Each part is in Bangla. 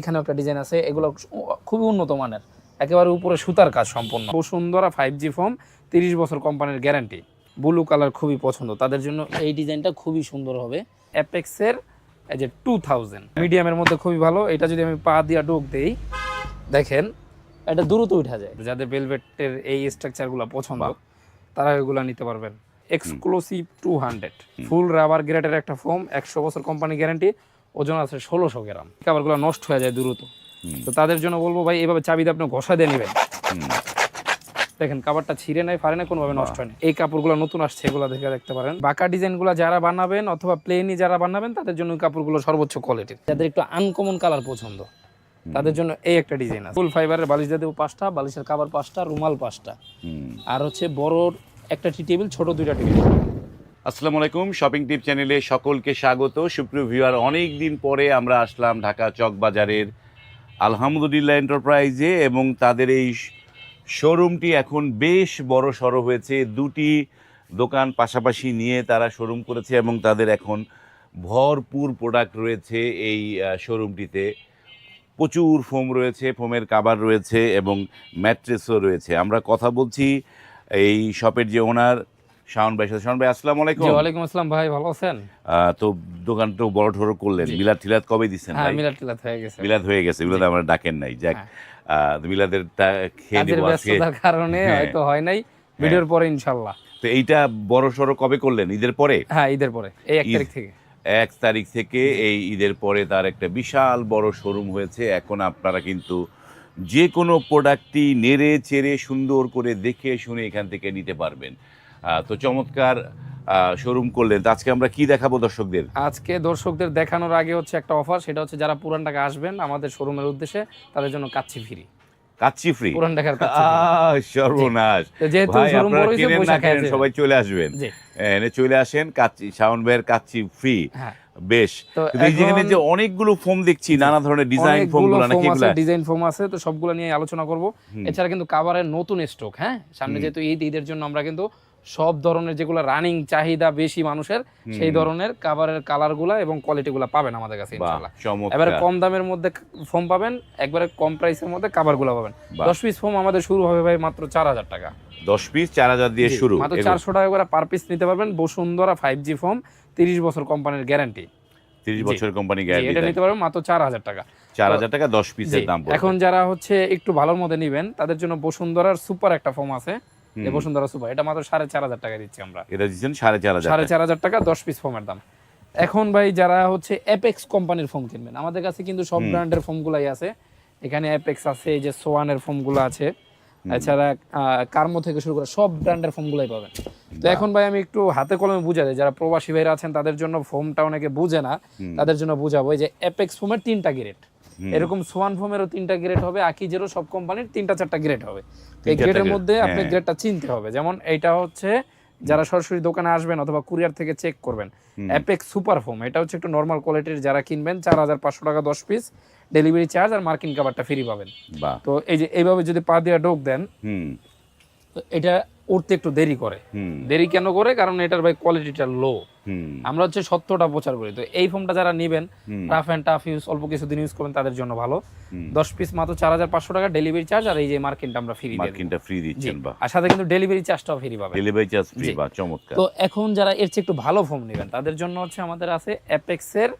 এখানে একটা ডিজাইন আছে এগুলো খুবই উন্নত মানের একেবারে উপরে সুতার কাজ সম্পূর্ণ। বসুন্ধরা ফাইভ জি ফোম তিরিশ বছর কোম্পানির গ্যারান্টি ব্লু কালার খুবই পছন্দ তাদের জন্য এই ডিজাইনটা খুবই সুন্দর হবে। অ্যাপেক্সের এই যে টু থাউজেন্ড মিডিয়ামের মধ্যে খুবই ভালো এটা যদি আমি পা দিয়া ডোক দেই দেখেন এটা দ্রুত উঠা যায়। যাদের বেলভেটের এই স্ট্রাকচারগুলো পছন্দ তারা এগুলো নিতে পারবেন। Exclusive two hundred full rubber গ্রেডের একটা ফোম একশো বছর কোম্পানি গ্যারান্টি ওজন আছে ষোলোশো গ্রাম। কাবারগুলো নষ্ট হয়ে যায় দ্রুত। তো তাদের জন্য বলব ভাই এভাবে চাবি দিয়ে আপনি ঘষা দিয়ে নেবেন। দেখেন কাবারটা ছিঁড়ে নাই ফারে না কোনোভাবে নষ্ট হয় না। এই কাপড়গুলো নতুন আসছে এগুলো দেখে দেখতে পারেন। বাঁকা ডিজাইনগুলো যারা বানাবেন অথবা প্লেনই যারা বানাবেন তাদের জন্য কাপড়গুলো সর্বোচ্চ কোয়ালিটির যাদের একটু আনকমন কালার পছন্দ তাদের জন্য এই একটা ডিজাইন আছে। ফুল ফাইবারের বালিশ দিয়ে দেবো পাঁচটা বালিশের কাবার পাঁচটা রুমাল পাঁচটা। আর হচ্ছে বড় একটা টি টেবিল ছোট দুইটা টেবিল আসসালামু আলাইকুম শপিং টিপ চ্যানেলে সকলকে স্বাগত। সুপ্রিয় ভিউয়ার অনেক দিন পরে আমরা আসলাম ঢাকা চক বাজারের আলহামদুলিল্লাহ এন্টারপ্রাইজে এবং তাদের এই শোরুমটি এখন বেশ বড় সড়ো হয়েছে। দুটি দোকান পাশাপাশি নিয়ে তারা শোরুম করেছে এবং তাদের এখন ভরপুর প্রোডাক্ট রয়েছে এই শোরুমটিতে। প্রচুর ফোম রয়েছে ফোমের কাবার রয়েছে এবং ম্যাট্রেসও রয়েছে। আমরা কথা বলছি এই শপের যে ওনার শাওন ভাই সাথে। শাওন ভাই আসসালামু আলাইকুম। ওয়ালাইকুম আসসালাম ভাই ভালো আছেন? তো দোকান তো বড় করলেন। মিলাদ কবে দিচ্ছেন হ্যাঁ ভাই? মিলাদ হয়ে গেছে। মিলাদ হয়ে গেছে মিলাদ আমরা ডাকেন নাই। যাক হ্যাঁ। মিলাদের খেয়ে আজকে। কারণে হ্যাঁ। হয়তো হয় নাই। ভিডিওর পরে ইনশাল্লাহ তো এইটা বড় সড়ো কবে করলেন? ঈদের পরে? হ্যাঁ ঈদের পরে এই এক তারিখ থেকে। এক তারিখ থেকে এই ঈদের পরে তার একটা বিশাল বড় শোরুম হয়েছে। এখন আপনারা কিন্তু যে কোনো প্রোডাক্টটি নেড়ে চেড়ে সুন্দর করে দেখে শুনে এখান থেকে নিতে পারবেন। তো চমৎকার শোরুম করলেন। তো আজকে আমরা কি দেখাবো দর্শকদের? আজকে দর্শকদের দেখানোর আগে হচ্ছে একটা অফার সেটা হচ্ছে যারা পুরান ঢাকা আসবেন আমাদের শোরুমের উদ্দেশ্যে তাদের জন্য কাচ্চি ফ্রি কাচ্চি ফ্রি পুরান ঢাকার সর্বনাশ। যেহেতু শোরুম বড় পয়সা সবাই চলে আসবেন। এনে চলে আসেন কাচ্চি কাচ্চি ফ্রি হ্যাঁ। বেশ। এখন যে অনেকগুলো ফোম দেখছি নানা ধরনের ডিজাইন ফোমগুলো নাকি এগুলা? ডিজাইন ফোম আছে তো সবগুলো নিয়ে আলোচনা করব। এছাড়া কিন্তু কাভারের নতুন স্টক হ্যাঁ? সামনে যেহেতু ঈদ ঈদের জন্য আমরা কিন্তু সব ধরনের যেগুলো রানিং চাহিদা বেশি মানুষের সেই ধরনের কাভারের কালারগুলা এবং কোয়ালিটিগুলো পাবেন আমাদের কাছে ইনশাআল্লাহ। এবারে কম দামের মধ্যে ফোম পাবেন একবারে কম প্রাইসের মধ্যে কাভারগুলো পাবেন। বাহ। দশ পিস ফোম আমাদের শুরু হবে ভাই মাত্র চার হাজার টাকা। দশ পিস চার হাজার দিয়ে শুরু। মাত্র চারশো টাকা করে পার পিস নিতে পারবেন বসুন্ধরা ফাইভ জি ফোম তিরিশ বছর কোম্পানির গ্যারান্টি তিরিশ জি। বছর কোম্পানি এটা নিতে পারবেন মাত্র চার হাজার টাকা। চার হাজার টাকা দশ পিসের দাম এখন যারা হচ্ছে একটু ভালোর মধ্যে নিবেন তাদের জন্য বসুন্ধরার সুপার একটা ফোম আছে। এই বসুন্ধরা সুপার এটা মাত্র সাড়ে চার হাজার টাকা দিচ্ছি আমরা। এটা দিচ্ছেন সাড়ে চার হাজার সাড়ে চার হাজার টাকা দশ পিস ফোমের দাম। এখন ভাই যারা হচ্ছে অ্যাপেক্স কোম্পানির ফোম কিনবেন আমাদের কাছে কিন্তু সব ব্র্যান্ডের ফোমগুলাই আছে। এখানে অ্যাপেক্স আছে এই যে সোয়ানের ফোমগুলো আছে। এছাড়া কার্মো থেকে শুরু করে সব ব্র্যান্ডের ফোমগুলাই পাবেন। তো এখন ভাই আমি একটু হাতে কলমে বুঝা দিই যারা প্রবাসী ভাইরা আছেন তাদের জন্য ফোমটা অনেকে বুঝে না। তাদের জন্য বুঝাবো এই যে অ্যাপেক্স ফোমের তিনটা গ্রেড এরকম সোয়ান ফোমেরও তিনটা গ্রেড হবে আকিজেরও সব কোম্পানির তিনটা চারটা গ্রেড হবে। এই গ্রেডের মধ্যে আপনি হ্যাঁ। গ্রেডটা চিনতে হবে। যেমন এইটা হচ্ছে যারা সরাসরি দোকানে আসবেন অথবা কুরিয়ার থেকে চেক করবেন। অ্যাপেক্স সুপার ফোম এটা হচ্ছে একটু নর্মাল কোয়ালিটির যারা কিনবেন চার হাজার পাঁচশো টাকা দশ পিস ডেলিভারি চার্জ আর মার্কিন কাভারটা ফ্রি পাবেন। তো এই যে এইভাবে যদি পা দিয়ে ডোক দেন হুম। তো এটা উঠতে একটু দেরি করে। দেরি কেন করে? কারণ এটার ভাই কোয়ালিটিটা লো হুম। আমরা হচ্ছে সত্যটা প্রচার করি। তো এই ফোনটা যারা নেবেন। রাফ অ্যান্ড টাফ ইউজ অল্প কিছুদিন ইউজ করবেন তাদের জন্য ভালো। দশ পিস মাত্র চার হাজার পাঁচশো টাকা ডেলিভারি চার্জ আর এই যে মার্কিনটা আমরা ফ্রি দিই মার্কিনটা ফ্রি দিচ্ছেন আর সাথে কিন্তু ডেলিভারি চার্জটাও ফ্রি পাবেন। ডেলিভারি চার্জ ফ্রি বা চমৎকার। তো এখন যারা এর চেয়ে একটু ভালো ফোন নেবেন তাদের জন্য হচ্ছে আমাদের আছে অ্যাপেক্সের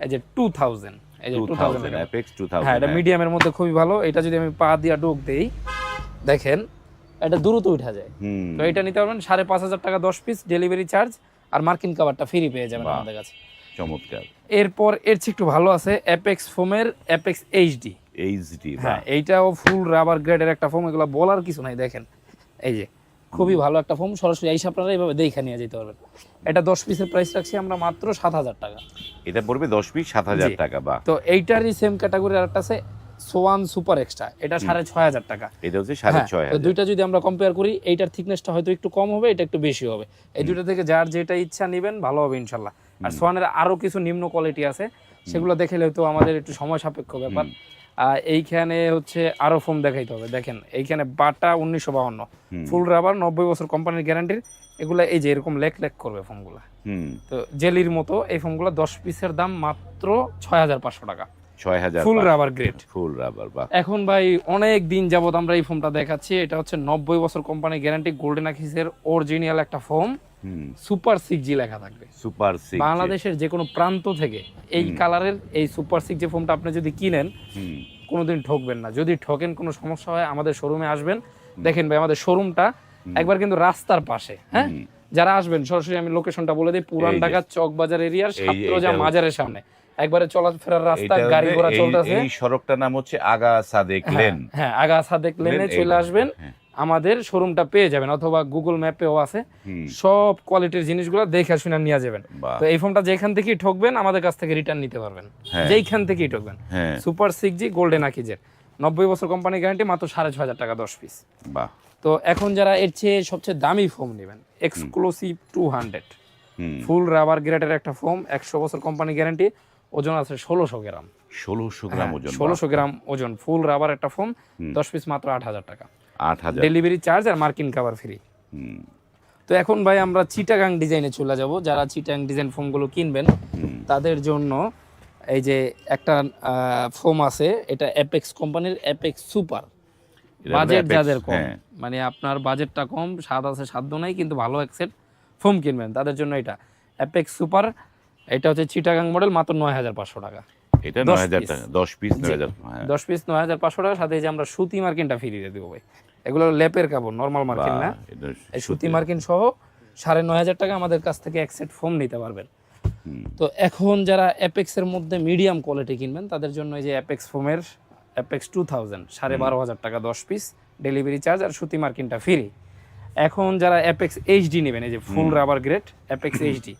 এই যে টু থাউজেন্ড এই যে two thousand thousand apex two হ্যাঁ এটা থাউজেন্ড মিডিয়ামের মধ্যে খুবই ভালো। এটা যদি আমি পা দিয়া ডোক দেই দেখেন এটা দ্রুত উঠা যায়। তো এটা নিতে পারবেন সাড়ে পাঁচ হাজার টাকা দশ পিস ডেলিভারি চার্জ আর মার্কিন কাভারটা ফ্রি পেয়ে যাবেন আমাদের কাছে। চমৎকার। এরপর এর চেয়ে একটু ভালো আছে অ্যাপেক্স ফোমের অ্যাপেক্স এইচডি এইচডি হ্যাঁ এইটাও ফুল রাবার গ্রেডের একটা ফোম এগুলো বলার কিছু নাই দেখেন। এই যে খুবই ভালো একটা ফোম সরাসরি এই আপনারা এইভাবে দেখে নিয়ে যেতে পারবেন। এটা দশ পিসের প্রাইস রাখছি আমরা মাত্র সাত হাজার টাকা। এটা পড়বে দশ পিস সাত হাজার টাকা বা তো এইটারই সেম ক্যাটাগরির আরেকটা আছে সোয়ান সুপার এক্সট্রা এটা সাড়ে ছয় হাজার টাকা। এটা হচ্ছে সাড়ে হ্যাঁ, ছয় দুইটা যদি আমরা কম্পেয়ার করি এইটার থিকনেসটা হয়তো একটু কম হবে এটা একটু বেশি হবে। এই দুইটা থেকে যার যেটা ইচ্ছা নেবেন ভালো হবে ইনশাল্লাহ। আর সোয়ানের আরও কিছু নিম্ন কোয়ালিটি আছে সেগুলো দেখলে হয়তো আমাদের একটু সময় সাপেক্ষ ব্যাপার। এইখানে হচ্ছে আরও ফোম দেখাইতে হবে দেখেন। এইখানে বাটা উনিশশো বাহান্ন। ফুল রাবার নব্বই বছর কোম্পানির গ্যারান্টির এগুলা এই যে এরকম লেক লেক করবে ফোমগুলা তো জেলির মতো এই ফোমগুলো দশ পিসের দাম মাত্র ছয় হাজার পাঁচশো টাকা। ছয় হাজার full rubber grade full rubber বা এখন ভাই অনেক দিন যাবত আমরা এই ফোমটা দেখাচ্ছি। এটা হচ্ছে নব্বই বছর কোম্পানি গ্যারান্টি গোল্ডেন আকিসের অরিজিনাল একটা ফোম সুপার সিক্স জি লেখা থাকবে। সুপার সিক্স বাংলাদেশের যে কোনো প্রান্ত থেকে এই কালারের এই সুপার সিক্স যে ফোমটা আপনি যদি কিনেন কোনোদিন ঠকবেন না। যদি ঠকেন কোনো সমস্যা হয় আমাদের শোরুমে আসবেন। দেখেন ভাই আমাদের শোরুমটা একবার কিন্তু রাস্তার পাশে হ্যাঁ? যারা আসবেন সরাসরি আমি লোকেশনটা বলে দিই পুরান এই যে- ঢাকা চকবাজার এরিয়ার সাতরোজা মাজারের সামনে। একবারে চলাফেরার রাস্তা গাড়ি ঘোড়া চলতেছে। এই সড়কটার নাম হচ্ছে আগা সাদেক লেন হ্যাঁ আগা সাদেক লেনে চলে আসবেন। হ্যাঁ, আমাদের শোরুমটা পেয়ে যাবেন অথবা গুগল ম্যাপেও আছে। সব কোয়ালিটির জিনিসগুলো দেখে শুনে নিয়ে যাবেন। তো এই ফোনটা যেখান থেকেই ঠকবেন আমাদের কাছ থেকে রিটার্ন নিতে পারবেন। হ্যাঁ। যেইখান থেকেই ঠকবেন। সুপার সিক্স জি গোল্ডেন আকিজের নব্বই বছর কোম্পানি গ্যারান্টি মাত্র সাড়ে ছ হাজার টাকা দশ পিস তো এখন যারা এর চেয়ে সবচেয়ে দামি ফোম নেবেন exclusive two hundred full rubber গ্রেডের একটা ফোম একশো বছর কোম্পানি গ্যারান্টি ওজন আছে ষোলোশো গ্রাম। ষোলোশো গ্রাম ওজন ষোলোশো গ্রাম ওজন ফুল রাবার একটা ফোম দশ পিস মাত্র আট হাজার টাকা। আট হাজার। ডেলিভারি চার্জ আর মার্কিন কাভার ফ্রি তো এখন ভাই আমরা চিটাগাং ডিজাইনে চলে যাব। যারা চিটাগাং ডিজাইন ফোমগুলো কিনবেন তাদের জন্য এই যে একটা ফোম আছে এটা অ্যাপেক্স কোম্পানির অ্যাপেক্স সুপার বাজেট যাদের কম হ্যাঁ, মানে আপনার বাজেটটা কম স্বাদ আছে সাধ্য নাই কিন্তু ভালো এক সেট ফোম কিনবেন। তাদের জন্য এটা অ্যাপেক্স সুপার এটা হচ্ছে চিটাগাং মডেল মাত্র নয় হাজার পাঁচশো টাকা। এটা নয় হাজার টাকা দশ পিস নয় হাজার হ্যাঁ। দশ পিস নয় হাজার পাঁচশো টাকা সাথে যে আমরা সুতি মার্কিনটা ফিরিয়ে দেবো ভাই। এগুলো লেপের কাপড় নর্মাল মার্কিন না? এই সুতি। মার্কিন সহ সাড়ে নয় হাজার টাকা আমাদের কাছ থেকে এক সেট ফোম নিতে পারবেন। তো এখন যারা অ্যাপেক্সের মধ্যে মিডিয়াম কোয়ালিটি কিনবেন তাদের জন্য এই যে অ্যাপেক্স ফোমের অ্যাপেক্স টু থাউজেন্ড সাড়ে বারো হাজার টাকা দশ পিস ডেলিভারি চার্জ আর সুতি মার্কিনটা ফ্রি এখন যারা অ্যাপেক্স এইচডি নেবেন এই যে full rubber grade apex HD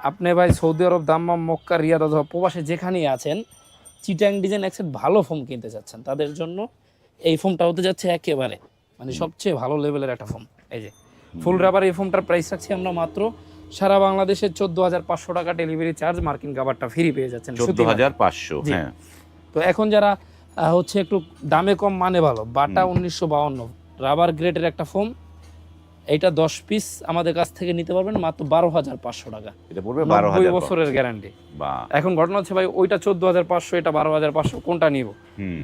আপনি ভাই Saudi Arab Dammam Mecca Riyadh অথবা প্রবাসে যেখানেই আছেন চিটাং ডিজাইন একসেট ভালো ফোম কিনতে চাচ্ছেন তাদের জন্য এই ফোমটা হতে যাচ্ছে একেবারে মানে সবচেয়ে ভালো লেভেলের একটা ফোম। এই যে ফুল রাবার এই ফোমটার প্রাইস রাখছি আমরা মাত্র সারা বাংলাদেশে চোদ্দ হাজার পাঁচশো টাকা ডেলিভারি চার্জ মার্কিন কাভারটা ফ্রি পেয়ে যাচ্ছেন। চোদ্দ হাজার পাঁচশো হ্যাঁ। তো এখন যারা হচ্ছে একটু দামে কম মানে ভালো বাটা উনিশশো বাউন্ন রাবার গ্রেডের একটা ফোম এইটা দশ পিস আমাদের কাছ থেকে নিতে পারবেন মাত্র বারো হাজার পাঁচশো টাকা। এটা পড়বে বারো নব্বই হাজার বছরের গ্যারান্টি এখন ঘটনা হচ্ছে ভাই ওইটা চোদ্দ হাজার পাঁচশো এটা বারো হাজার পাঁচশো কোনটা নিব?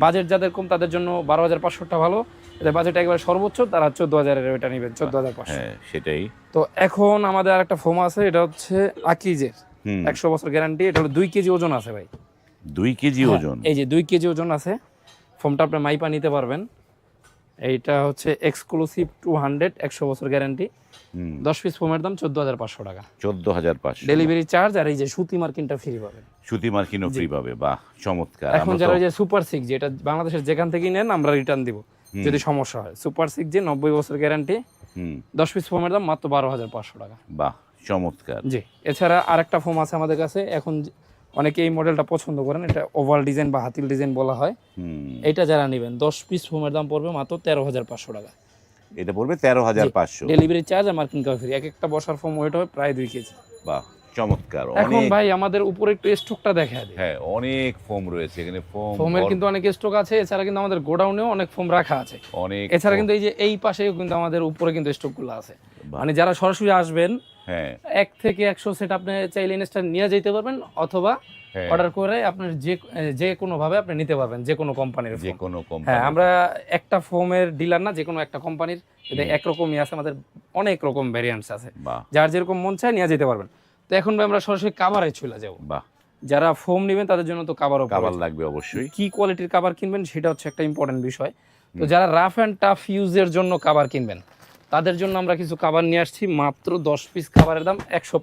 বাজেট যাদের কম তাদের জন্য বারো হাজার পাঁচশোটা ভালো। এদের বাজেট একবার সর্বোচ্চ তারা চোদ্দ হাজারের ওইটা নেবেন চোদ্দ হাজার পাঁচশো। হ্যাঁ সেটাই। তো এখন আমাদের আর একটা ফোম আছে এটা হচ্ছে আকিজের। একশো বছর গ্যারান্টি এটা হলো দুই কেজি ওজন আছে ভাই। দুই কেজি হ্যাঁ, ওজন। এই যে দুই কেজি ওজন আছে ফোমটা আপনি মাইপা নিতে পারবেন। এইটা হচ্ছে এক্সক্লুসিভ টু হান্ড্রেড একশো বছর গ্যারান্টি দশ পিস ফোমের দাম চোদ্দ হাজার পাঁচশো টাকা। চোদ্দ হাজার পাঁচশো। ডেলিভারি চার্জ আর এই যে সুতি মার্কিনটা ফ্রি পাবেন। সুতি মার্কিনও ফ্রি পাবে বাহ চমৎকার। এখন যারা যে সুপার সিক্স যেটা বাংলাদেশের যেখান থেকেই নেন আমরা রিটার্ন দিব যদি সমস্যা হয়। সুপার সিক্স যে নব্বই বছর গ্যারান্টি হুম, দশ পিস ফোমের দাম মাত্র বারো হাজার পাঁচশো টাকা। বাহ চমৎকার। জি এছাড়া আরেকটা ফোম আছে আমাদের কাছে। এখন অনেকে এই মডেলটা পছন্দ করেন এটা ওভাল ডিজাইন বা হাতিল ডিজাইন বলা হয়। এটা যারা নেবেন দশ পিস ফোমের দাম পড়বে মাত্র তেরো হাজার পাঁচশো টাকা। এটা পড়বে তেরো হাজার পাঁচশো। ডেলিভারি চার্জ আর মার্কিন কাভার এক একটা বসার ফোম ওয়েট হবে প্রায় দুই কেজি। বাহ চমৎকার। এখন ভাই আমাদের উপরে একটু স্টকটা দেখা দিই। হ্যাঁ অনেক ফোম রয়েছে এখানে ফোম ফোমের কিন্তু অনেক স্টক আছে এছাড়া কিন্তু আমাদের গোডাউনেও অনেক ফোম রাখা আছে। অনেক এছাড়া কিন্তু এই যে এই পাশেও কিন্তু আমাদের উপরে কিন্তু স্টকগুলো আছে। মানে যারা সরাসরি আসবেন হ্যাঁ। এক থেকে একশো সেট আপনি চাইলে ইনস্টার নিয়ে যেতে পারবেন অথবা হ্যাঁ। অর্ডার করে আপনার যে যে কোনো ভাবে আপনি নিতে পারবেন যে কোনো কোম্পানির যে কোনো হ্যাঁ কোম্পানি আমরা একটা ফোমের ডিলার না যে কোনো একটা কোম্পানির এটা একরকমই আছে আমাদের অনেক রকম ভ্যারিয়েন্টস আছে। যার যেরকম মন চায় নিয়ে যেতে পারবেন। তো এখন আমরা সরাসরি কাভারে চলে যাব। বাহ। যারা ফোম নেবেন তাদের জন্য তো কাভারও কাবার লাগবে অবশ্যই। কি কোয়ালিটির কাভার কিনবেন সেটা হচ্ছে একটা ইম্পর্টেন্ট বিষয়। তো যারা রাফ অ্যান্ড টাফ ইউজের জন্য কাভার কিনবেন তাদের জন্য আমরা কিছু খাবার নিয়ে আসছি। মাত্র দশ পিস খাবারের দাম একশো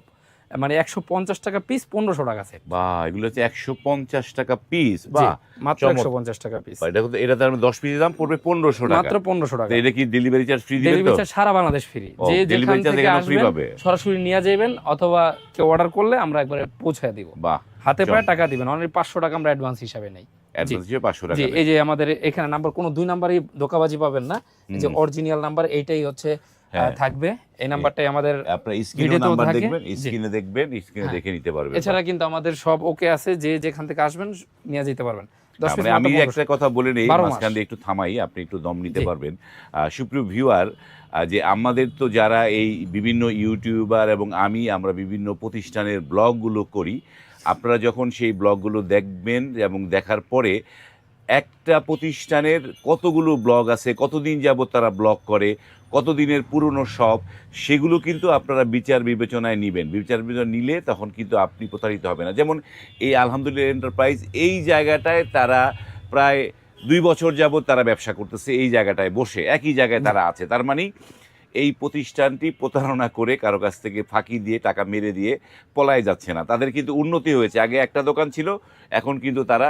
মানে একশো পঞ্চাশ টাকা পিস পনেরোশো টাকা সেট বাহ এগুলো হচ্ছে একশো পঞ্চাশ টাকা পিস বা মাত্র একশো পঞ্চাশ টাকা পিস এটা কিন্তু এটা তার দশ পিসের দাম পড়বে পনেরোশো টাকা। মাত্র পনেরোশো টাকা। এটা কি delivery charge free delivery charge সারা বাংলাদেশ ফ্রি যে charge থেকে এখানে আসবেন পাবে? সরাসরি নিয়ে যাবেন অথবা কেউ অর্ডার করলে আমরা একবারে পৌঁছে দিব। বাহ হাতে পায়ে টাকা দিবেন অনলি পাঁচশো টাকা আমরা অ্যাডভান্স হিসাবে নেই। অ্যাডভান্স পাঁচশো টাকা এই যে আমাদের এখানে নাম্বার কোনো দুই নাম্বারই ধোকাবাজি পাবেন না। যে অরিজিনাল নাম্বার এইটাই হচ্ছে। থাকবে। এই নাম্বারটাই আমাদের আপনার স্ক্রিনে নাম্বার। দেখবেন হ্যাঁ। স্ক্রিনে দেখবেন স্ক্রিনে দেখে নিতে পারবেন। এছাড়া কিন্তু আমাদের সব ওকে আছে যে যেখান থেকে আসবেন নিয়ে যেতে পারবেন। আমি একটা কথা বলে নেই মাঝখান দিয়ে একটু থামাই আপনি একটু দম নিতে পারবেন। সুপ্রিয় ভিউয়ার যে আমাদের তো যারা এই বিভিন্ন ইউটিউবার এবং আমি আমরা বিভিন্ন প্রতিষ্ঠানের ব্লগগুলো করি আপনারা যখন সেই ব্লগগুলো দেখবেন এবং দেখার পরে একটা প্রতিষ্ঠানের কতগুলো ব্লগ আছে, কতদিন যাবত তারা ব্লগ করে, কতদিনের পুরনো সব, সেগুলো কিন্তু আপনারা বিচার বিবেচনায় নেবেন। বিচার বিবেচনা নিলে তখন কিন্তু আপনি প্রতারিত হবে না। যেমন এই আলহামদুলিল্লাহ এন্টারপ্রাইজ এই জায়গাটায় তারা প্রায় দুই বছর যাবত তারা ব্যবসা করতেছে, এই জায়গাটায় বসে, একই জায়গায় তারা আছে। তার মানে এই প্রতিষ্ঠানটি প্রতারণা করে কারও কাছ থেকে ফাঁকি দিয়ে, টাকা মেরে দিয়ে পলায় যাচ্ছে না। তাদের কিন্তু উন্নতি হয়েছে। আগে একটা দোকান ছিল, এখন কিন্তু তারা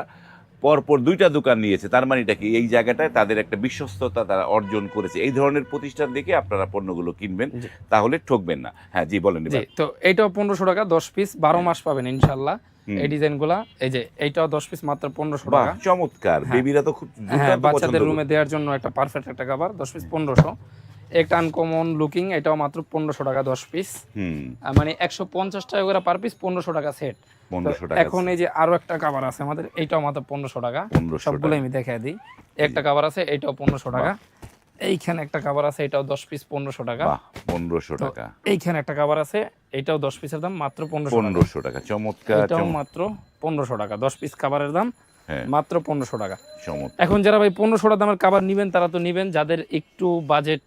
পরপর দুইটা দোকান নিয়েছে। তার মানে এটা কি? এই জায়গাটায় তাদের একটা বিশ্বস্ততা তারা অর্জন করেছে। এই ধরনের প্রতিষ্ঠান দেখে আপনারা পণ্যগুলো কিনবেন তাহলে ঠকবেন না। হ্যাঁ জি বলেন তো এইটাও পনেরোশো টাকা দশ পিস বারো মাস পাবেন ইনশাল্লাহ। এই ডিজাইনগুলা এই যে এইটাও দশ পিস মাত্র পনেরোশো টাকা। চমৎকার। হ্যাঁ। বেবিরা তো খুব হ্যাঁ বাচ্চাদের রুমে দেওয়ার জন্য একটা পারফেক্ট একটা খাবার দশ পিস পনেরোশো। একটা আনকমন লুকিং এটাও মাত্র পনেরোশো টাকা দশ পিস মানে একশো পঞ্চাশ টাকা করে পার পিস পনেরোশো টাকা সেট এখন এই যে আরও একটা কাবার আছে আমাদের এইটাও মাত্র পনেরোশো টাকা। সবগুলো আমি দেখাই দিই। একটা কাবার আছে এটাও পনেরোশো টাকা। এইখানে একটা কাবার আছে এটাও দশ পিস পনেরোশো টাকা। পনেরোশো টাকা। এইখানে একটা কাবার আছে এটাও দশ পিসের দাম মাত্র পনেরোশো টাকা। পনেরোশো টাকা চমৎকার এটাও মাত্র পনেরোশো টাকা দশ পিস কাবারের দাম হ্যাঁ। মাত্র পনেরোশো টাকা। এখন যারা ভাই পনেরোশো টাকা দামের কাবার নিবেন তারা তো নিবেন। যাদের একটু বাজেট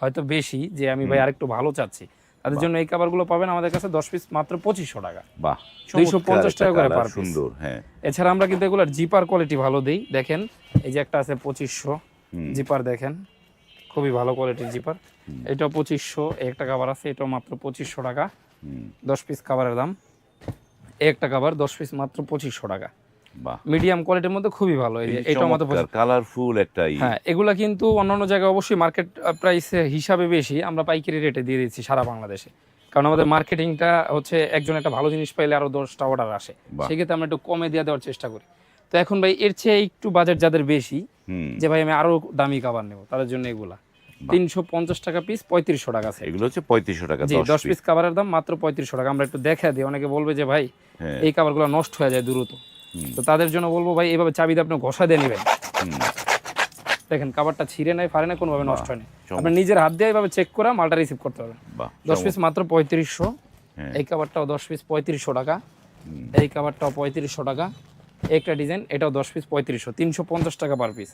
হয়তো বেশি যে আমি ভাই আরেকটু ভালো চাচ্ছি। তাদের জন্য এই কাবারগুলো পাবেন আমাদের কাছে দশ পিস মাত্র পঁচিশশো টাকা। বাহ 250 চমৎকার টাকা করে per সুন্দর হ্যাঁ। এছাড়া আমরা কিন্তু এগুলোর জিপার কোয়ালিটি ভালো দিই। দেখেন এই যে একটা আছে পঁচিশশো। জিপার দেখেন খুবই ভালো কোয়ালিটির জিপার। এটাও পঁচিশশো একটা কাবার আছে এটাও মাত্র পঁচিশশো টাকা। দশ পিস কাবারের দাম। একটা কাবার দশ পিস মাত্র পঁচিশশো টাকা। মিডিয়াম কোয়ালিটির মধ্যে খুবই ভালো এই যে মাত্র পঁচিশ কালারফুল একটা হ্যাঁ এগুলা কিন্তু অন্যান্য জায়গায় অবশ্যই মার্কেট প্রাইস হিসাবে বেশি আমরা পাইকারি রেটে দিয়ে দিচ্ছি সারা বাংলাদেশে। কারণ আমাদের মার্কেটিংটা হচ্ছে একজন একটা ভালো জিনিস পাইলে আরও দশটা অর্ডার আসে। সেক্ষেত্রে আমরা একটু কমে দিয়ে দেওয়ার চেষ্টা করি। তো এখন ভাই এর চেয়ে একটু বাজেট যাদের বেশি হুম। যে ভাই আমি আরও দামি কাবার নেব তাদের জন্য এগুলা। তিনশো পঞ্চাশ টাকা পিস পঁয়ত্রিশশো টাকা আছে এগুলো হচ্ছে পঁয়ত্রিশশো টাকা জি দশ পিস কাবারের দাম মাত্র পঁয়ত্রিশশো টাকা। আমরা একটু দেখা দিই অনেকে বলবে যে ভাই হ্যাঁ। এই কাবারগুলো নষ্ট হয়ে যায় দ্রুত। তো তাদের জন্য বলব ভাই এভাবে চাবি দিয়ে আপনি ঘষা দিয়ে নেবেন। দেখেন কাবারটা ছিঁড়ে নাই ফারে না কোনোভাবে নষ্ট হয়নি। আপনি নিজের হাত দিয়ে এইভাবে চেক করে মালটা রিসিভ করতে পারবেন। দশ পিস মাত্র পঁয়ত্রিশশো। হ্যাঁ। এই কাবারটাও দশ পিস পঁয়ত্রিশশো টাকা। এই কাবারটাও পঁয়ত্রিশশো টাকা। একটা ডিজাইন এটাও দশ পিস পঁয়ত্রিশশো তিনশো পঞ্চাশ টাকা পার পিস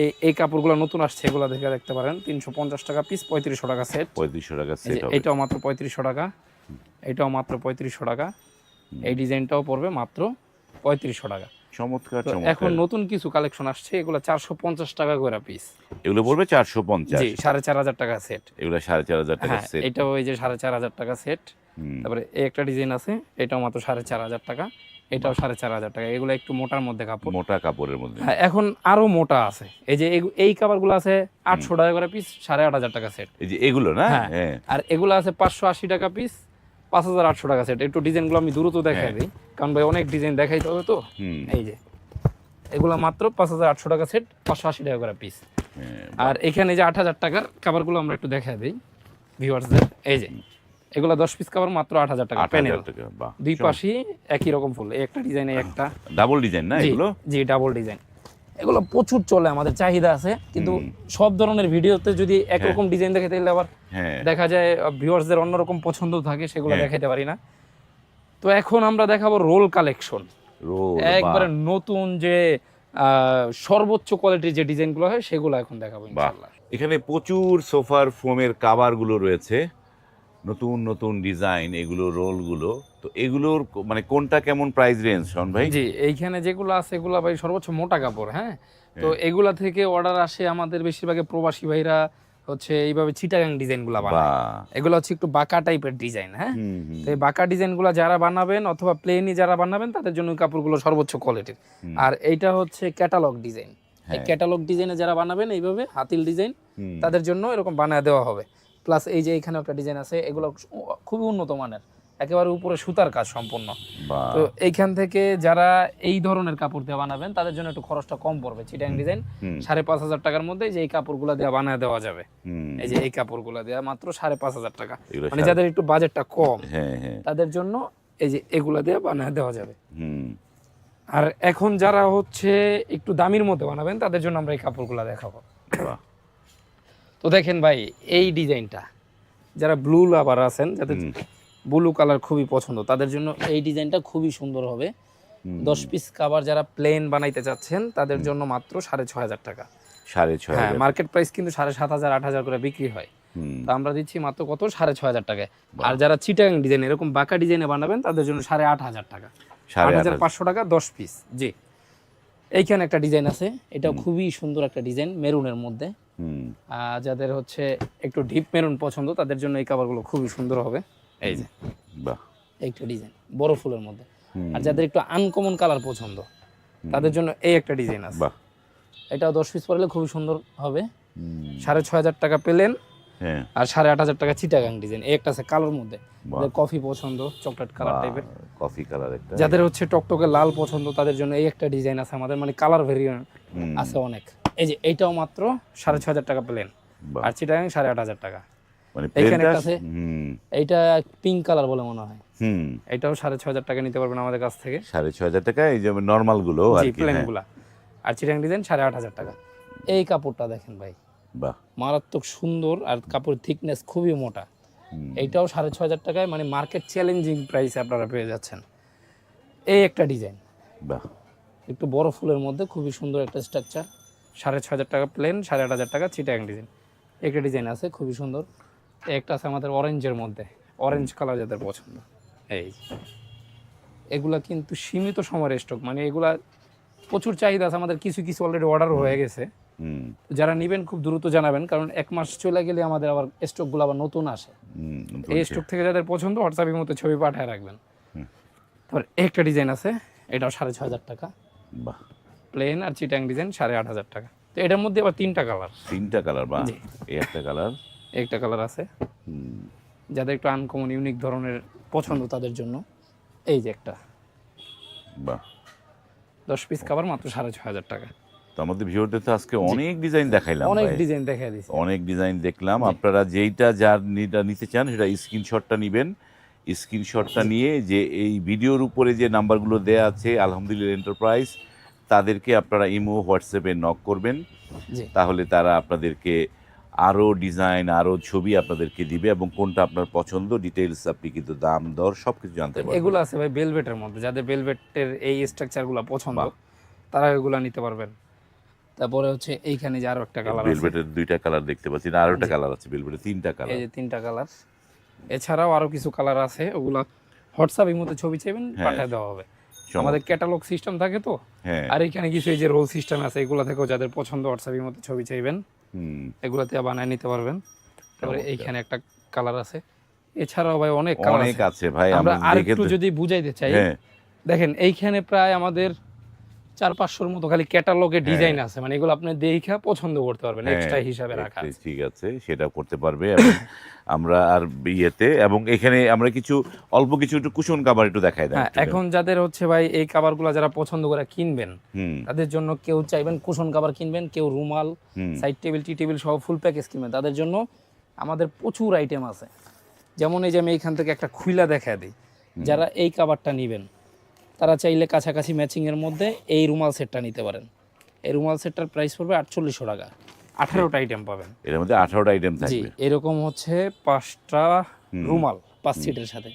এই এই কাপড়গুলো নতুন আসছে এগুলো দেখে দেখতে পারেন। তিনশো পঞ্চাশ টাকা পিস পঁয়ত্রিশশো টাকা সেট পঁয়ত্রিশশো টাকা সেট এটাও মাত্র পঁয়ত্রিশশো টাকা। এটাও মাত্র পঁয়ত্রিশশো টাকা। এই ডিজাইনটাও পড়বে মাত্র পঁয়ত্রিশশো টাকা। চমৎকার এখন নতুন কিছু কালেকশন আসছে এগুলো চারশো পঞ্চাশ টাকা করে পিস এগুলো পড়বে চারশো পঞ্চাশ। সাড়ে চার হাজার টাকা সেট এগুলো সাড়ে চার হাজার টাকা হ্যাঁ সেট এটাও ওই যে সাড়ে চার হাজার টাকা সেট তারপরে এই একটা ডিজাইন আছে এটাও মাত্র সাড়ে চার হাজার টাকা। এটাও সাড়ে চার হাজার টাকা। এগুলো একটু মোটার মধ্যে কাপড়। মোটা কাপড়ের মধ্যে। হ্যাঁ এখন আরও মোটা আছে। এই যে এই কাপড়গুলো আছে আটশো টাকা করে পিস সাড়ে আট হাজার টাকা সেট এই যে এগুলো না? হ্যাঁ। হ্যাঁ। আর এগুলো আছে পাঁচশো আশি টাকা পিস পাঁচ হাজার আটশো টাকা সেট একটু ডিজাইনগুলো আমি দ্রুত দেখাই হ্যাঁ। দিই কারণ ভাই অনেক ডিজাইন দেখাইতে হবে তো। এই যে এগুলো মাত্র পাঁচ হাজার আটশো টাকা সেট পাঁচশো আশি টাকা করে পিস হ্যাঁ, আর এখানে যে আট হাজার টাকার কাভারগুলো আমরা একটু দেখা দিই ভিউয়ার্সদের এই যে এগুলো দশ পিস কাভার মাত্র আট হাজার টাকা প্যানেল দুই পাশই একই রকম ফুল একটা ডিজাইন একটা। ডাবল ডিজাইন না এগুলো? জি ডাবল ডিজাইন এগুলো প্রচুর চলে আমাদের চাহিদা আছে। কিন্তু সব ধরনের ভিডিওতে যদি একরকম ডিজাইন দেখে তাহলে আবার হ্যাঁ। দেখা যায় ভিউয়ার্সদের অন্যরকম পছন্দ থাকে সেগুলো হ্যাঁ। দেখাতে পারি না। তো এখন আমরা দেখাবো রোল কালেকশন একবারে নতুন যে সর্বোচ্চ কোয়ালিটির যে ডিজাইনগুলো হয় সেগুলো এখন দেখাবো ইনশাআল্লাহ। এখানে প্রচুর সোফার ফোমের কাভারগুলো রয়েছে। নতুন নতুন ডিজাইন এগুলো রোলগুলো তো এগুলোর মানে কোনটা কেমন প্রাইস রেঞ্জ শোন ভাই? জি এইখানে যেগুলো আছে এগুলো ভাই সর্বোচ্চ মোটা কাপড় হ্যাঁ? তো এগুলা থেকে অর্ডার আসে আমাদের বেশিরভাগ প্রবাসী ভাইরা হচ্ছে এইভাবে চিটাগাং ডিজাইনগুলো বানায়। এগুলো হচ্ছে একটু বাঁকা টাইপের ডিজাইন হ্যাঁ? তো এই বাঁকা ডিজাইনগুলো যারা বানাবেন অথবা প্লেনই যারা বানাবেন তাদের জন্য কাপড়গুলো সর্বোচ্চ কোয়ালিটির আর এইটা হচ্ছে ক্যাটালগ ডিজাইন এই হ্যাঁ। ক্যাটালগ ডিজাইনে যারা বানাবেন এইভাবে হাতিল ডিজাইন তাদের জন্য এরকম বানায় দেওয়া হবে। প্লাস এই যে এখানে একটা ডিজাইন আছে এগুলো খুবই উন্নত মানের। একেবারে উপরে সুতার কাজ সম্পূর্ণ। তো এইখান থেকে যারা এই ধরনের কাপড় দিয়ে বানাবেন তাদের জন্য একটু খরচটা কম পড়বে। চিটাং ডিজাইন সাড়ে পাঁচ হাজার টাকার মধ্যে যে এই কাপড়গুলো দিয়ে বানায় দেওয়া যাবে। এই যে এই কাপড়গুলো দেওয়া মাত্র সাড়ে পাঁচ হাজার টাকা। মানে যাদের একটু বাজেটটা কম হ্যাঁ হ্যাঁ। তাদের জন্য এই যে এগুলা দিয়ে বানায় দেওয়া যাবে। হুম। আর এখন যারা হচ্ছে একটু দামির মধ্যে বানাবেন তাদের জন্য আমরা এই কাপড়গুলো দেখাবো। তো দেখেন ভাই এই ডিজাইনটা যারা ব্লু লাভার আছেন যাদের ব্লু কালার খুবই পছন্দ তাদের জন্য এই ডিজাইনটা খুবই সুন্দর হবে। দশ পিস কাভার যারা প্লেন বানাইতে চাচ্ছেন তাদের জন্য মাত্র সাড়ে ছয় হাজার টাকা। সাড়ে ছয় হ্যাঁ মার্কেট প্রাইস কিন্তু সাড়ে সাত হাজার আট হাজার করে বিক্রি হয়। তো আমরা দিচ্ছি মাত্র কত? সাড়ে ছয় হাজার টাকায়। আর যারা চিটাং ডিজাইন এরকম বাঁকা ডিজাইনে বানাবেন তাদের জন্য সাড়ে আট হাজার টাকা। আট সাড়ে হাজার পাঁচশো টাকা দশ পিস জি। এইখানে একটা ডিজাইন আছে এটা খুবই সুন্দর একটা ডিজাইন মেরুনের মধ্যে। যাদের হচ্ছে একটু ডিপ মেরুন পছন্দ তাদের জন্য এই কাভারগুলো খুবই সুন্দর হবে। এই যে। বাহ। একটা ডিজাইন বড় ফুলের মধ্যে। আর যাদের একটু আনকমন কালার পছন্দ তাদের জন্য এই একটা ডিজাইন আছে। বাহ। এটাও দশ পিস পরলে খুবই সুন্দর হবে। সাড়ে ছয় হাজার টাকা পেলেন হ্যাঁ। আর সাড়ে আট হাজার টাকা চিটাগাং ডিজাইন এই একটা আছে কালোর মধ্যে। কফি পছন্দ চকলেট কালার টাইপের কফি কালার একটা। যাদের হচ্ছে টকটকে লাল পছন্দ তাদের জন্য এই একটা ডিজাইন আছে। আমাদের মানে কালার ভেরিয়েন্ট আছে অনেক। এই যে এইটাও মাত্র সাড়ে ছয় হাজার টাকা পেলেন। আর চিটাগাং সাড়ে আট হাজার টাকা। মানে এইখানে একটা আছে। এইটা পিঙ্ক কালার বলে মনে হয়। হুম। এটাও সাড়ে ছয় হাজার টাকা নিতে পারবেন আমাদের কাছ থেকে। সাড়ে ছয় হাজার টাকা এই যে নর্মালগুলো আর জি কি প্লেন হ্যাঁ। গুলা। আর চিটাং ডিজাইন সাড়ে আট হাজার টাকা। এই কাপড়টা দেখেন ভাই। বাহ। মারাত্মক সুন্দর আর কাপড় থিকনেস খুবই মোটা। এইটাও সাড়ে ছয় হাজার টাকায় মানে মার্কেট চ্যালেঞ্জিং প্রাইসে আপনারা পেয়ে যাচ্ছেন। এই একটা ডিজাইন বাহ। একটু বড় ফুলের মধ্যে খুবই সুন্দর একটা স্ট্রাকচার সাড়ে ছ হাজার টাকা প্লেন সাড়ে আট হাজার টাকা চিটাং ডিজাইন একটা ডিজাইন আছে খুবই সুন্দর। একটা আছে আমাদের অরেঞ্জের মধ্যে। অরেঞ্জ কালার যাদের পছন্দ। এই এগুলা কিন্তু সীমিত সময়ের স্টক মানে এগুলা প্রচুর চাহিদা আছে আমাদের কিছু কিছু অলরেডি অর্ডার হয়ে গেছে। যারা নেবেন খুব দ্রুত জানাবেন কারণ এক মাস চলে গেলে আমাদের আবার স্টকগুলো আবার নতুন আসে। এই স্টক থেকে যাদের পছন্দ হোয়াটসঅ্যাপের মতো ছবি পাঠায় রাখবেন। তারপর একটা ডিজাইন আছে এটাও সাড়ে ছ হাজার টাকা। বাহ। প্লেন আর চিটাং ডিজাইন সাড়ে আট হাজার টাকা। তো এটার মধ্যে আবার তিনটা কালার তিনটা কালার বা? এই একটা কালার একটা কালার আছে। যাদের একটু আনকমন ইউনিক ধরনের পছন্দ তাদের জন্য। এই যে একটা। বাহ। দশ পিস কাভার মাত্র সাড়ে ছ হাজার টাকা। তো আমাদের ভিউরদের তো আজকে অনেক ডিজাইন দেখাইলাম অনেক ডিজাইন দেখা দিয়েছে। অনেক ডিজাইন দেখলাম। আপনারা যেইটা যার নিতে চান সেটা স্ক্রিনশটটা নেবেন। স্ক্রিনশটটা নিয়ে যে এই ভিডিওর উপরে যে নাম্বারগুলো দেয়া আছে আলহামদুলিল্লাহ এন্টারপ্রাইজ তাদেরকে আপনারা ইমো হোয়াটসঅ্যাপে নক করবেন। তাহলে তারা আপনাদেরকে আরও ডিজাইন আরও ছবি আপনাদেরকে দিবে এবং কোনটা আপনার পছন্দ ডিটেলস আপনি কিন্তু দাম দর সব কিছু জানতে পারবেন। এগুলো আছে ভাই বেলভেটের মধ্যে। যাদের বেলভেটের এই স্ট্রাকচারগুলো পছন্দ। তারা এগুলো নিতে পারবেন। তারপরে হচ্ছে এইখানে যে আরও একটা কালার আছে। বেলভেটের দুইটা কালার দেখতে পাচ্ছি। না আরও একটা কালার আছে বেলভেটের তিনটা কালার এই যে তিনটা কালার এছাড়াও আরও কিছু কালার আছে। ওগুলা হোয়াটসঅ্যাপের মধ্যে ছবি চাইবেন হ্যাঁ। পাঠিয়ে দেওয়া হবে। আমাদের ক্যাটালগ সিস্টেম থাকে তো? হ্যাঁ। আর এখানে কিছু এই যে রোল সিস্টেম আছে এগুলো থেকেও যাদের পছন্দ হোয়াটসঅ্যাপের মধ্যে ছবি চাইবেন হুম। এগুলোতে বানায় নিতে পারবেন। তারপরে এইখানে একটা কালার আছে। এছাড়াও ভাই অনেক কালার আছে। ভাই আমরা আরেকটু আর একটু যদি বুঝাইতে চাই হ্যাঁ। দেখেন এইখানে প্রায় আমাদের চার পাঁচশোর মতো খালি ক্যাটালগে ডিজাইন আছে। মানে এগুলো আপনি দেখা পছন্দ করতে পারবেন হ্যাঁ, এক্সট্রা হিসাবে রাখা ঠিক- আছে। ঠিক আছে সেটা করতে পারবে। আমরা আর বিয়েতে এবং এখানে আমরা কিছু অল্প কিছু একটু কুশন কাবার একটু দেখাই দেন হ্যাঁ এখন যাদের হচ্ছে ভাই এই কাভারগুলো যারা পছন্দ করে কিনবেন তাদের জন্য কেউ চাইবেন কুশন কাভার কিনবেন কেউ রুমাল সাইড টেবিল টি টেবিল সহ ফুল প্যাকেজ কিনবেন। তাদের জন্য আমাদের প্রচুর আইটেম আছে। যেমন এই যে আমি এইখান থেকে একটা খুইলা দেখা দিই। যারা এই কাভারটা নেবেন তারা চাইলে কাছাকাছি ম্যাচিংয়ের মধ্যে এই রুমাল সেটটা নিতে পারেন। এই রুমাল সেটটার প্রাইস পড়বে আটচল্লিশশো টাকা। আঠারোটা আইটেম পাবেন। এর মধ্যে আঠারোটা আইটেম জি থাকবে। এরকম হচ্ছে পাঁচটা রুমাল পাঁচ সিটের সাথে।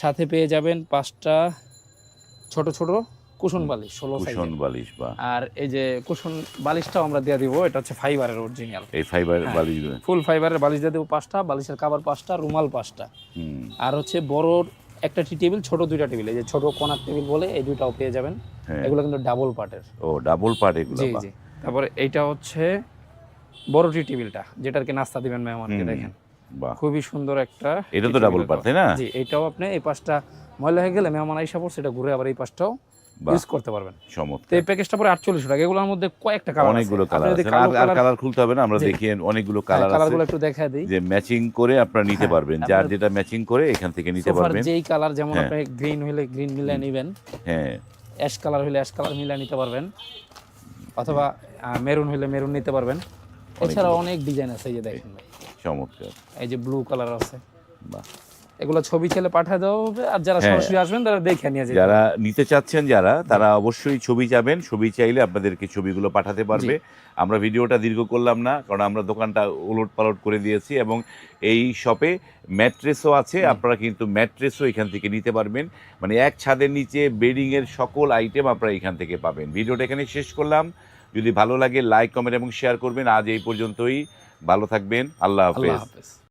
সাথে পেয়ে যাবেন পাঁচটা ছোট ছোট কুশন বালিশ ষোলো কুশন বালিশ বা আর এই যে কুশন বালিশটাও আমরা দিয়ে দিব এটা হচ্ছে ফাইবারের অরিজিনাল এই ফাইবার। বালিশ ফুল ফাইবারের বালিশ দিয়ে দেবো পাঁচটা বালিশের কাবার পাঁচটা রুমাল পাঁচটা। আর হচ্ছে বড় একটা টি টেবিল ছোট দুইটা টেবিল এই যে ছোট কোনার টেবিল বলে এই দুইটাও পেয়ে যাবেন। হ্যাঁ। এগুলো কিন্তু ডাবল পার্টের ও ডাবল পার্ট এগুলো জি জি। তারপরে এইটা হচ্ছে বড় টি টেবিলটা যেটার কি নাস্তা দিবেন মেহমানকে হুম, দেখেন। বাহ। খুবই সুন্দর একটা এটা তো ডাবল পার্ট তাই না? জি এটাও আপনি এই পাশটা ময়লা হয়ে গেলে মেহমান আইসা পড়ছে এটা ঘুরে আবার এই পাশটাও ইউজ করতে পারবেন। চমৎকার। এই প্যাকেজটা পরে আটচল্লিশ টাকা। এগুলোর মধ্যে কয়েকটা কালার অনেকগুলো কালার আছে। আর কালার খুলতে হবে না আমরা জি। দেখি অনেকগুলো কালার আছে কালারগুলো একটু দেখা দিই। যে ম্যাচিং করে আপনারা নিতে হ্যাঁ, পারবেন। যার যেটা ম্যাচিং করে এখান থেকে নিতে পারবেন। যেই কালার যেমন হ্যাঁ। আপনি গ্রিন হইলে গ্রিন মিলে নেবেন। হ্যাঁ। অ্যাশ কালার হইলে অ্যাশ কালার মিলে নিতে পারবেন। অথবা মেরুন হইলে মেরুন নিতে পারবেন। এছাড়া অনেক ডিজাইন আছে এই যে দেখেন চমৎকার। এই যে ব্লু কালার আছে। বাহ। এগুলো ছবি ছেলে পাঠিয়ে দেওয়া হবে আর যারা হ্যাঁ। সরাসরি আসবেন তারা দেখে নিয়ে যাবে যারা নিতে চাচ্ছেন যারা তারা অবশ্যই ছবি চাবেন। ছবি চাইলে আপনাদেরকে ছবিগুলো পাঠাতে পারবে। আমরা ভিডিওটা দীর্ঘ করলাম না কারণ আমরা দোকানটা উলট পালট করে দিয়েছি এবং এই শপে ম্যাট্রেসও আছে। আপনারা কিন্তু ম্যাট্রেসও এখান থেকে নিতে পারবেন। মানে এক ছাদের নিচে বেডিং এর সকল আইটেম আপনারা এখান থেকে পাবেন। ভিডিওটা এখানে শেষ করলাম। যদি ভালো লাগে লাইক কমেন্ট এবং শেয়ার করবেন। আজ এই পর্যন্তই। ভালো থাকবেন। আল্লাহ হাফেজ।